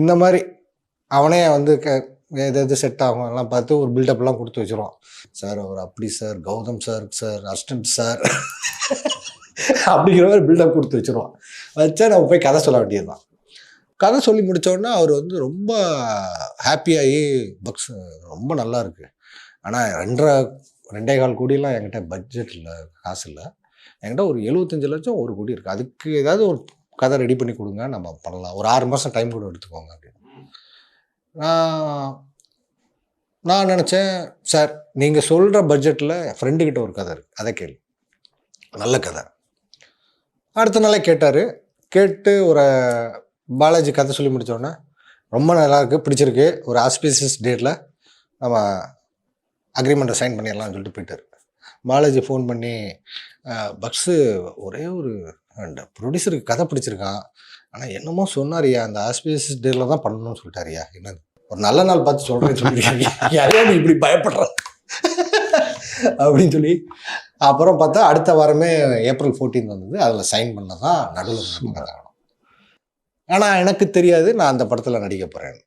இந்த மாதிரி அவனே வந்து க எது எது செட் ஆகும் எல்லாம் பார்த்து ஒரு பில்டப்லாம் கொடுத்து வச்சிருவான். சார் அவர் அப்படி sir. Gautham sir sir. Assistant sir. அப்படிங்கிற மாதிரி பில்டப் கொடுத்து வச்சிருவான். வச்சா நம்ம போய் கதை சொல்ல வேண்டியதுதான். கதை சொல்லி முடித்தோடனே அவர் வந்து ரொம்ப ஹாப்பியாகி பக்ஸ் ரொம்ப நல்லா இருக்கு. ஆனால் ரெண்டரை ரெண்டே கால் கோடியெலாம் என்கிட்ட பட்ஜெட் இல்லை காசு இல்லை. என்கிட்ட ஒரு எழுபத்தஞ்சு லட்சம் ஒரு கோடி இருக்குது அதுக்கு ஏதாவது ஒரு கதை ரெடி பண்ணி கொடுங்க நம்ம பண்ணலாம். ஒரு ஆறு மாதம் டைம் கூட எடுத்துக்கோங்க அப்படின்னு. நான் நான் நினச்சேன் சார் நீங்கள் சொல்கிற பட்ஜெட்டில் ஃப்ரெண்டுக்கிட்ட ஒரு கதை இருக்குது அதை கேள். நல்ல கதை. அடுத்த நாளே கேட்டார். கேட்டு ஒரு பாலாஜி கதை சொல்லி முடித்தோடனே ரொம்ப நல்லா இருக்குது பிடிச்சிருக்கு. ஒரு ஆஸ்பீசியஸ் டேட்டில் நம்ம அக்ரிமெண்ட்டை சைன் பண்ணிடலாம்னு சொல்லிட்டு போயிட்டார். பாலாஜி ஃபோன் பண்ணி பக்ஸு ஒரே ஒரு அந்த ப்ரொடியூசருக்கு கதை பிடிச்சிருக்கான். ஆனால் என்னமோ சொன்னாரியா அந்த ஆஸ்பீசியஸ் டேட்டில் தான் பண்ணணும்னு சொல்லிட்டாரியா என்னது? ஒரு நல்ல நாள் பார்த்து சொல்கிறேன்னு சொல்லியிருக்காங்க நீ இப்படி பயப்படுற? அப்படின்னு சொல்லி அப்புறம் பார்த்தா அடுத்த வாரமே ஏப்ரல் 14 வந்தது. அதில் சைன் பண்ண தான் நடுவில் ஆனால் எனக்கு தெரியாது நான் அந்த படத்தில் நடிக்க போகிறேன்